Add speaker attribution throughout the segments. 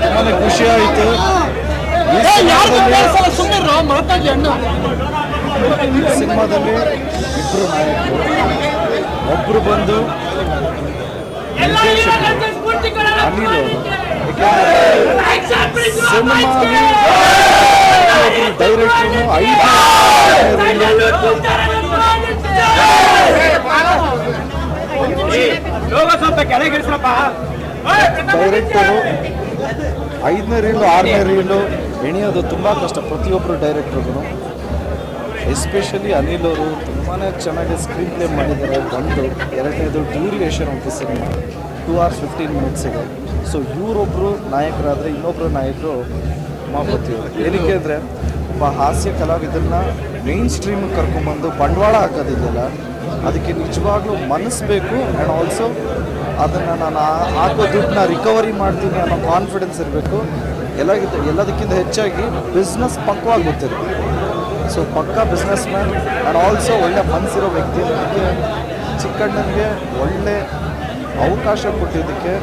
Speaker 1: ತುಂಬಾನೇ ಖುಷಿ ಆಯಿತು ಸಿನಿಮಾದಲ್ಲಿ ಇಬ್ಬರು ನಾಯಕರು. ಒಬ್ರು ಬಂದು ಅನಿಲ್ ಅವರು ಡೈರೆಕ್ಟ್ರು ಐದು ಡೈರೆಕ್ಟರು ಐದನೇ ರೀಲು ಆರನೇ ರೀಲು ಎಣಿಯೋದು ತುಂಬ ಕಷ್ಟ. ಪ್ರತಿಯೊಬ್ಬರು ಡೈರೆಕ್ಟ್ರಿಗೂ ಎಸ್ಪೆಷಲಿ ಅನಿಲ್ ಅವರು ತುಂಬಾ ಚೆನ್ನಾಗಿ ಸ್ಕ್ರೀನ್ ಪ್ಲೇ ಮಾಡಿದ್ದಾರೆ. ಬಂದು ಎರಡನೇದು ಡ್ಯೂರಿಯೇಷನ್ ಉಂಟು ಸಿನಿಮಾ. ಟೂ ಆರ್ ಫಿಫ್ಟೀನ್ ಮಿನಿಟ್ಸಿಗೆ ಸೊ ಇವರೊಬ್ಬರು ನಾಯಕರಾದರೆ ಇನ್ನೊಬ್ಬರು ನಾಯಕರು ಮಾಪತಿ ಏನಕ್ಕೆ ಅಂದರೆ, ಒಬ್ಬ ಹಾಸ್ಯ ಕಲಾವಿದರನ್ನ ಮೇನ್ ಸ್ಟ್ರೀಮ್ ಕರ್ಕೊಂಬಂದು ಬಂಡವಾಳ ಹಾಕೋದಿದೆಯಲ್ಲ, ಅದಕ್ಕೆ ನಿಜವಾಗ್ಲೂ ಮನಸ್ಸು ಬೇಕು ಆ್ಯಂಡ್ ಆಲ್ಸೋ ಅದನ್ನು ನಾನು ಹಾಕೋ ದುಡ್ಡನ್ನ ರಿಕವರಿ ಮಾಡ್ತೀನಿ ಅನ್ನೋ ಕಾನ್ಫಿಡೆನ್ಸ್ ಇರಬೇಕು. ಎಲ್ಲ ಎಲ್ಲದಕ್ಕಿಂತ ಹೆಚ್ಚಾಗಿ ಬಿಸ್ನೆಸ್ ಪಕ್ವಾಗಿ ಗೊತ್ತಿರಬೇಕು ಸೊ ಪಕ್ಕ ಬಿಸ್ನೆಸ್ ಮ್ಯಾನ್ ಆ್ಯಂಡ್ ಆಲ್ಸೋ ಒಳ್ಳೆ ಮನಸ್ಸಿರೋ ವ್ಯಕ್ತಿ. ಅದಕ್ಕೆ ಚಿಕ್ಕಣ್ಣನಿಗೆ ಒಳ್ಳೆ ಅವಕಾಶ ಕೊಟ್ಟಿದ್ದಕ್ಕೆ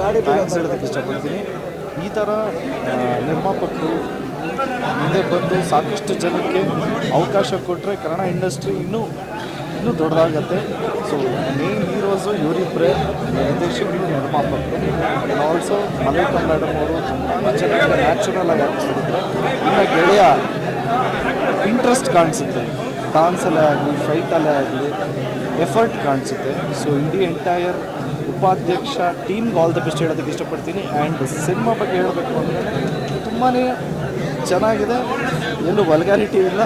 Speaker 1: ಗಾಡಿ ಥ್ಯಾಂಕ್ಸ್ ಹೇಳೋದಕ್ಕೆ ಇಷ್ಟಪಡ್ತೀನಿ. ಈ ಥರ ನಿರ್ಮಾಪಕರು ಮುಂದೆ ಬಂದು ಸಾಕಷ್ಟು ಜನಕ್ಕೆ ಅವಕಾಶ ಕೊಟ್ಟರೆ ಕನ್ನಡ ಇಂಡಸ್ಟ್ರಿ ಇನ್ನೂ ಇನ್ನೂ ದೊಡ್ಡದಾಗತ್ತೆ. ಸೊ ಮೇನ್ ಹೀರೋಸು ಇವರಿಬ್ಬರೇ ನಿರ್ದೇಶಕರು ನಿರ್ಮಾಪಕರು. ಆ್ಯಂಡ್ ಆಲ್ಸೋ ಮಲೈಕಾ ಮೇಡಮ್ ಅವರು ತುಂಬ ಚೆನ್ನಾಗಿ ನ್ಯಾಚುರಲ್ ಆಗಿ ಮಾಡಿದ್ದಾರೆ ಇನ್ನು ಗೆಳೆಯ ಇಂಟ್ರೆಸ್ಟ್ ಕಾಣಿಸುತ್ತೆ. ಡಾನ್ಸಲ್ಲೇ ಆಗಲಿ ಫೈಟಲ್ಲೇ ಆಗಲಿ ಎಫರ್ಟ್ ಕಾಣಿಸುತ್ತೆ. ಸೊ ಇಡೀ ಎಂಟೈರ್ ಉಪಾಧ್ಯಕ್ಷ ಟೀಮ್ಗೆ ಆಲ್ ದ ಬೆಸ್ಟ್ ಹೇಳೋದಕ್ಕೆ ಇಷ್ಟಪಡ್ತೀನಿ. ಆ್ಯಂಡ್ ಸಿನಿಮಾ ಬಗ್ಗೆ ಹೇಳಬೇಕು ಅಂದರೆ ತುಂಬಾ ಚೆನ್ನಾಗಿದೆ. ಎಲ್ಲೂ ವಲ್ಗಾರಿಟಿ ಇಲ್ಲ.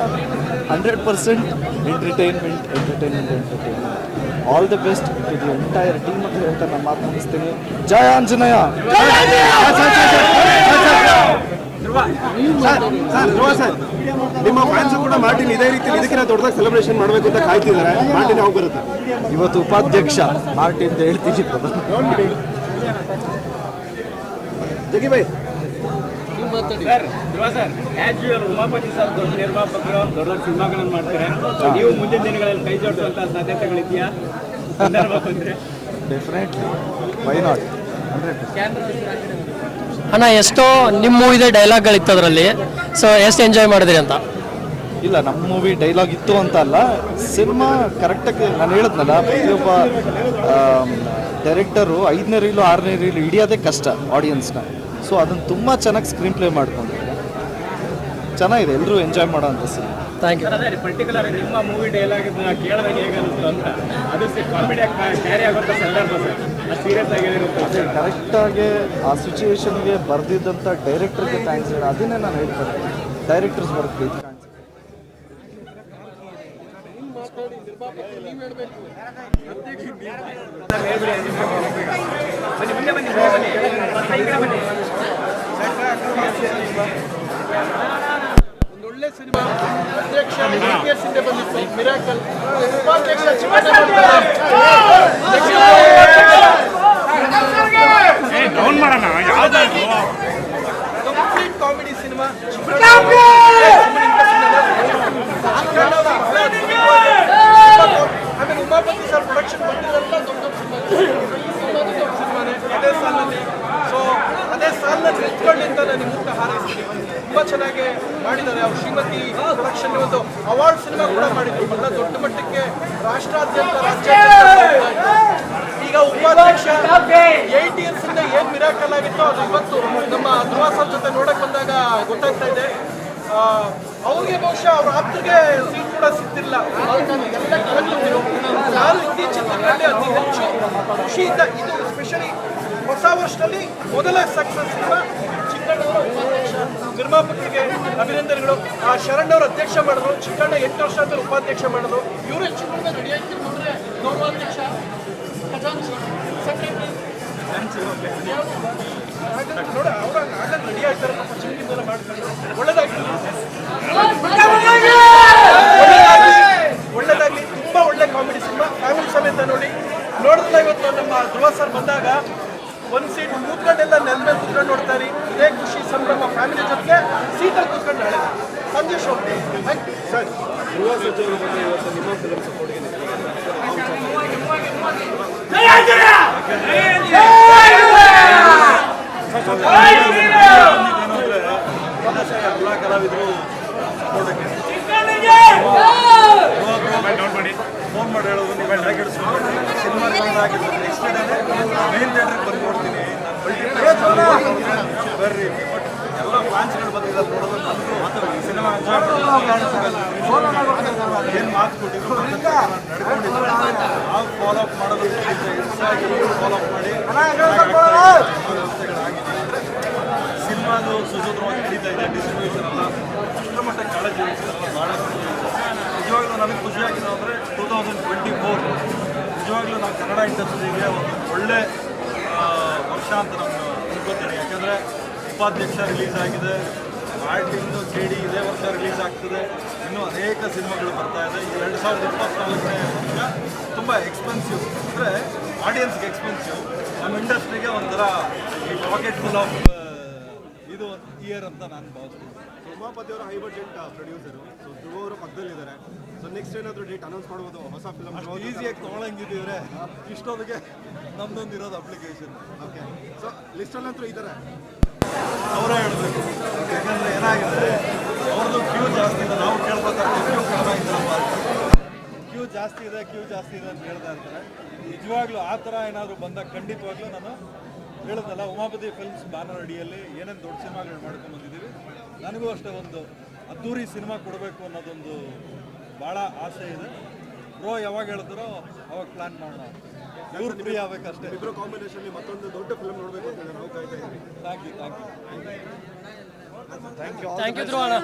Speaker 1: Hundred percent entertainment entertainment entertainment all the best to the entire team ಅಂತ ಹೇಳ್ತಾ ನಾನು ಮಾತು ಮುಗಿಸ್ತೀನಿ. ಜಯ ಆಂಜನೇಯ!
Speaker 2: ನಿಮ್ಮ ಫ್ಯಾನ್ಸ್ ಕೂಡ ಮಾರ್ಟಿನ್ ಇದೇ ರೀತಿ ಇದಕ್ಕಿಂತ ದೊಡ್ಡದಾಗಿ ಸೆಲೆಬ್ರೇಷನ್ ಮಾಡಬೇಕು ಅಂತ ಕಾಯ್ತಿದ್ದಾರೆ. ಮಾರ್ಟಿನ್ ಯಾವಾಗ ಬರುತ್ತೆ?
Speaker 1: ಇವತ್ತು ಉಪಾಧ್ಯಕ್ಷ ಮಾರ್ಟಿನ್ ಅಂತ ಹೇಳ್ತೀನಿ
Speaker 2: ಜಗಿ bye.
Speaker 3: Sir as your Umapathy sir ದೊಡ್ಡ ನಿರ್ಮಾಪಕರು ದೊಡ್ಡ ದೊಡ್ಡ ಸಿನಿಮಾಗಳನ್ನು ಮಾಡ್ತಾರೆ. ನೀವು ಮುಂದಿನ ದಿನಗಳಲ್ಲಿ ಕೈ ಜೋಡಿಸುವಂತ ಸಾಧ್ಯತೆಗಳಿದೆಯಾ?
Speaker 1: ಡೆಫಿನೆಟ್ಲಿ ವೈ ನಾಟ್ ಹಂಡ್ರೆಡ್
Speaker 4: ಅಣ್ಣ, ಎಷ್ಟೋ ನಿಮ್ಮ ಮೂವಿದೆ ಡೈಲಾಗ್ಗಳಿತ್ತು ಅದರಲ್ಲಿ. ಸೊ ಎಷ್ಟು ಎಂಜಾಯ್ ಮಾಡಿದ್ರಿ ಅಂತ?
Speaker 1: ಇಲ್ಲ ನಮ್ಮ ಮೂವಿ ಡೈಲಾಗ್ ಇತ್ತು ಅಂತ ಅಲ್ಲ. ಸಿನಿಮಾ ಕರೆಕ್ಟಾಗಿ ನಾನು ಹೇಳಿದ್ನಲ್ಲ, ಪ್ರತಿಯೊಬ್ಬ ಡೈರೆಕ್ಟರು ಐದನೇ ರೀಲು, ಆರನೇ ರೀಲು ಹಿಡಿಯೋದೇ ಕಷ್ಟ ಆಡಿಯನ್ಸ್ನ ಸೊ ಅದನ್ನು ತುಂಬ ಚೆನ್ನಾಗಿ ಸ್ಕ್ರೀನ್ ಪ್ಲೇ ಮಾಡ್ಕೊಂಡು ಚೆನ್ನಾಗಿದೆ ಎಲ್ಲರೂ ಎಂಜಾಯ್ ಮಾಡೋ ಅಂತ ಸಿನಿಮಾ
Speaker 4: ಥ್ಯಾಂಕ್ ಯು.
Speaker 3: ಪರ್ಟಿಕ್ಯುಲರ್ ನಿಮ್ಮ ಮೂವಿ ಡೈಲಾಗ್ ಕೇಳಿದಾಗ ಹೇಗೆ ಅನಿಸ್ತು ಅಂತ ಅದು ಕಾಮಿಡಿ ಕ್ಯಾರಿ ಆಗುವಂಥ ಸಂದರ್ಭ ಸರ್. ಅದು ಸೀರಿಯಸ್ ಆಗಿರುತ್ತೆ
Speaker 1: ಕರೆಕ್ಟಾಗಿ ಆ ಸಿಚುವೇಶನ್ಗೆ ಬರೆದಿದ್ದಂಥ ಡೈರೆಕ್ಟರ್ಗೆ ಥ್ಯಾಂಕ್ಸ್ ಹೇಳಿ ಅದನ್ನೇ ನಾನು ಹೇಳ್ತಾರೆ ಡೈರೆಕ್ಟರ್ಸ್ ಕಾಣಿಸುತ್ತೆ
Speaker 3: ಬನ್ನಿ ಬನ್ನಿ ಬನ್ನಿ
Speaker 5: ಸಿನಿಮಾ ಅಧ್ಯಕ್ಷ ಯುಪಿಎಸ್ ಇಂದ ಬಂದಿತ್ತು ಮಿರಾಕಲ್ ಉಪಾಧ್ಯಕ್ಷ ಚಿಕ್ಕಣ್ಣ ಕಂಪ್ಲೀಟ್ ಕಾಮಿಡಿ ಸಿನಿಮಾ ಆಮೇಲೆ ಉಮಾಪತಿ ಸರ್ ಪ್ರೊಡಕ್ಷನ್ ಬಂದಿರೋಲ್ಲ ದೊಡ್ಡ ದೊಡ್ಡ ಸಿನಿಮಾ ದೊಡ್ಡ ಸಿನಿಮಾನೇ ಅದೇ ಸಾಲಿನಲ್ಲಿ ಸೊ ಅದೇ ಸಾಲಿನಲ್ಲಿ ನಿಂತ್ಕೊಂಡಿಂದ ನಾನು ಮುಕ್ತ ಹಾರೈಸ್ತೀನಿ ತುಂಬ ಚೆನ್ನಾಗಿ ಮಾಡಿದ್ದಾರೆ ಅವ್ರು ಶ್ರೀಮತಿ ಪ್ರೊಡಕ್ಷನ್ ಒಂದು ಅವಾರ್ಡ್ ಸಿನಿಮಾ ಕೂಡ ಮಾಡಿದ್ರು. ಬಹಳ ದೊಡ್ಡ ಮಟ್ಟಕ್ಕೆ ರಾಷ್ಟ್ರಾದ್ಯಂತ ರಾಜ್ಯಾದ್ಯಂತ ಈಗ ಉಪಾಧ್ಯಕ್ಷ ಏಟ್ ಇಯರ್ಸ್ ಇಂದ ಏನ್ ಮಿರಾಕಲ್ ಆಗಿತ್ತೋ ಅದು ಇವತ್ತು ನಮ್ಮ ಧ್ರುವ ಜೊತೆ ನೋಡಕ್ ಬಂದಾಗ ಗೊತ್ತಾಗ್ತಾ ಇದೆ. ಅವ್ರಿಗೆ ಬಹುಶಃ ಅವ್ರ ಆಪ್ತರಿಗೆ ಸೀಟ್ ಕೂಡ ಸಿಕ್ತಿಲ್ಲ. ನಾನು ಇತ್ತೀಚಿನ ದಿನಗಳಲ್ಲಿ ಅತಿ ಹೆಚ್ಚು ಖುಷಿಯಿಂದ ಇದು ಸ್ಪೆಷಲಿ ಹೊಸ ವರ್ಷದಲ್ಲಿ ಮೊದಲ ಸಕ್ಸಸ್ ಚಿಕ್ಕಣ್ಣವರ ಉಪಾಧ್ಯಕ್ಷ ನಿರ್ಮಾಪಕರಿಗೆ ಅಭಿನಂದನೆಗಳು. ಆ ಶರಣ್ ಅಧ್ಯಕ್ಷ ಮಾಡಿದ್ರು, ಚಿಕ್ಕಣ್ಣ ಎಂಟು ವರ್ಷ ಅಂತ ಉಪಾಧ್ಯಕ್ಷ ಮಾಡಿದ್ರು. ಇವರೇ ಚಿಕ್ಕಣ್ಣ ರೆಡಿ ಆಗ್ತಿರ್ತಾರೆ ಗೌರವಾಧ್ಯಕ್ಷ ಸೆಕ್ರೆಟರಿ. ನೋಡ, ಅವ್ರ ಆಗ ರೆಡಿ ಆಗ್ತಾರೆ, ಪಾಪ ಚಿಕ್ಕದಿಂದೆಲ್ಲ ಮಾಡ್ತಾರೆ ಒಳ್ಳೇದಾಗ್ಲಿ. ಒಳ್ಳೇದಾಗ್ಲಿ. ತುಂಬಾ ಒಳ್ಳೆ ಕಾಮಿಡಿ ಸಿನಿಮಾ. ಫ್ಯಾಮಿಲಿ ಸಮೇತ ನೋಡಿ. ನೋಡಿದ್ರೆ ಇವತ್ತು ನಮ್ಮ ಧ್ರುವ ಸರ್ ಬಂದಾಗ ಒಂದ್ ಸೀಟ್ ಕೂತ್ಕೊಂಡೆಲ್ಲ ನೆಲ ಮೇಲೆ ಕೂತ್ಕೊಂಡು ಇರಿ ಇದೇ ಖುಷಿ ಸಂಭ್ರಮ ಫ್ಯಾಮಿಲಿ ಜೊತೆಗೆ ಸೀಟಲ್ಲಿ ಕೂತ್ಕೊಂಡು ಹೇಳಿ ಸಂದೇಶ್ ಶೋ
Speaker 2: ಸರ್ ಗೃಹ ಸಚಿವರು ಬಗ್ಗೆ ಇವತ್ತು ನಿಮ್ಮ ಫಿಲಮ್ ಸಪೋರ್ಟ್ಗೆ
Speaker 6: ಎಲ್ಲ ಕಲಾವಿದರು ಫೋನ್ ಮಾಡಿ ಹೇಳೋದು ನೀವು ಹೇಗೆ ಸಿನಿಮಾ ಆಗಿದ್ದು ನೆಕ್ಸ್ಟ್ ಡೇನೆ ಮೇನ್ ಥಿಯೇಟ್ರಿಗೆ ಬಂದು ನೋಡ್ತೀನಿ ನಾನು ಬರ್ರಿ ಬಟ್ ಎಲ್ಲ ಫ್ಯಾನ್ಸ್ಗಳು ಬಂದಿದ್ದಾರೆ ನೋಡೋದು ನನಗೂ ಸಿನಿಮಾ ಏನು ಮಾತು ಕೊಟ್ಟಿದ್ರು? ನಾವು ಫಾಲೋ ಅಪ್ ಮಾಡೋದು ಫಾಲೋ ಅಪ್ ಮಾಡಿ. ಸಿನಿಮಾದು ಸುಸೂತ್ರವಾಗಿ ನಡೀತಾ ಇದೆ. ಡಿಸ್ಟ್ರಿಬ್ಯೂಷನ್ ಎಲ್ಲ ಅಷ್ಟರ ಮಟ್ಟಕ್ಕೆ ಕಾಳಜಿ ಭಾಳ ಖುಷಿ ನಿಜವಾಗ್ಲೂ ನನಗೆ ಖುಷಿಯಾಗಿದೆ ಅಂದರೆ ಟೂ ತೌಸಂಡ್ ಟ್ವೆಂಟಿ ಫೋರ್ ನಿಜವಾಗ್ಲೂ ನಾವು ಕನ್ನಡ ಇಂಡಸ್ಟ್ರಿಗೆ ಒಂದು ಒಳ್ಳೆ ವರ್ಷ ಅಂತ ನಾನು ಅನ್ಕೋತೀನಿ ಯಾಕಂದರೆ ಉಪಾಧ್ಯಕ್ಷ ರಿಲೀಸ್ ಆಗಿದೆ. ಆರ್ಟಿಂದು ಕೆ ಡಿ ಇದೇ ವರ್ಷ ರಿಲೀಸ್ ಆಗ್ತದೆ. ಇನ್ನೂ ಅನೇಕ ಸಿನಿಮಾಗಳು ಬರ್ತಾ ಇದೆ. ಈ ಎರಡು ಸಾವಿರದ ಇಪ್ಪತ್ನಾಲ್ಕನೇ ವರ್ಷ ತುಂಬ ಎಕ್ಸ್ಪೆನ್ಸಿವ್ ಅಂದರೆ ಆಡಿಯನ್ಸ್ಗೆ ಎಕ್ಸ್ಪೆನ್ಸಿವ್ ನಮ್ಮ ಇಂಡಸ್ಟ್ರಿಗೆ ಒಂಥರ ಈ ಪಾಕೆಟ್ ಫುಲ್ ಆಫ್ ಇದು ಇಯರ್ ಅಂತ ನಾನು ಭಾವಿಸ್ತೀನಿ.
Speaker 2: ಉಮಾಪತಿ ಅವರು high budget producer so Dhruva ಅವರು ಪಕ್ಕದಲ್ಲಿದ್ದಾರೆ. ಸೊ ನೆಕ್ಸ್ಟ್ ಏನಾದರೂ ಡೇಟ್ ಅನೌನ್ಸ್ ಮಾಡ್ಬೋದು ಹೊಸ ಫಿಲಮ್
Speaker 6: ಈಸಿಯಾಗಿ ತೊಗೊಳಂಗಿದ್ದೀವ್ರೆ ಇಷ್ಟೊತ್ತಿಗೆ ನಮ್ದೊಂದು ಇರೋದು ಅಪ್ಲಿಕೇಶನ್
Speaker 2: ಓಕೆ ಸೊ ಲಿಸ್ಟಲ್ಲಂತೂ ಇದ್ದಾರೆ.
Speaker 6: ಅವರೇ ಹೇಳಬೇಕು. ಯಾಕಂದರೆ ಏನಾಗಿದೆ? ಅವ್ರದ್ದು ಕ್ಯೂ ಜಾಸ್ತಿ ಇದೆ. ನಾವು ಕೇಳ್ಬೇಕಾದ್ರೆ ಕ್ಯೂ ಕಡಿಮೆ ಕ್ಯೂ ಜಾಸ್ತಿ ಇದೆ ಕ್ಯೂ ಜಾಸ್ತಿ ಇದೆ ಅಂತ ಹೇಳ್ತಾ ಇರ್ತಾರೆ. ನಿಜವಾಗ್ಲೂ ಆ ಥರ ಏನಾದರೂ ಬಂದಾಗ ಖಂಡಿತವಾಗ್ಲೂ ನಾನು ಹೇಳಿದ್ನಲ್ಲ ಉಮಾಪತಿ ಫಿಲ್ಮ್ಸ್ ಬ್ಯಾನರ್ ಅಡಿಯಲ್ಲಿ ಏನೇನು ದೊಡ್ಡ ಸಿನಿಮಾಗಳು ಮಾಡ್ಕೊಂಡು ಬಂದಿದ್ದೀವಿ ನನಗೂ ಅಷ್ಟೇ ಒಂದು ಅದ್ದೂರಿ ಸಿನಿಮಾ ಕೊಡಬೇಕು ಅನ್ನೋದೊಂದು ಭಾಳ ಆಸೆ ಇದೆ. ಬ್ರೋ ಯಾವಾಗ ಹೇಳಿದ್ರೋ ಅವಾಗ ಪ್ಲ್ಯಾನ್ ಮಾಡೋಣ ಇವ್ರು ಫ್ರೀ ಆಗ್ಬೇಕಷ್ಟೇ.
Speaker 2: ಇಬ್ಬರು ಕಾಂಬಿನೇಷನ್ ಮತ್ತೊಂದು ದೊಡ್ಡ ಫಿಲ್ಮ್ ನೋಡಬೇಕು ಅಂತ ನಾವು ಕಾಯ್ತಾ ಇದ್ದೀವಿ.
Speaker 6: Thank you thank you
Speaker 1: thank you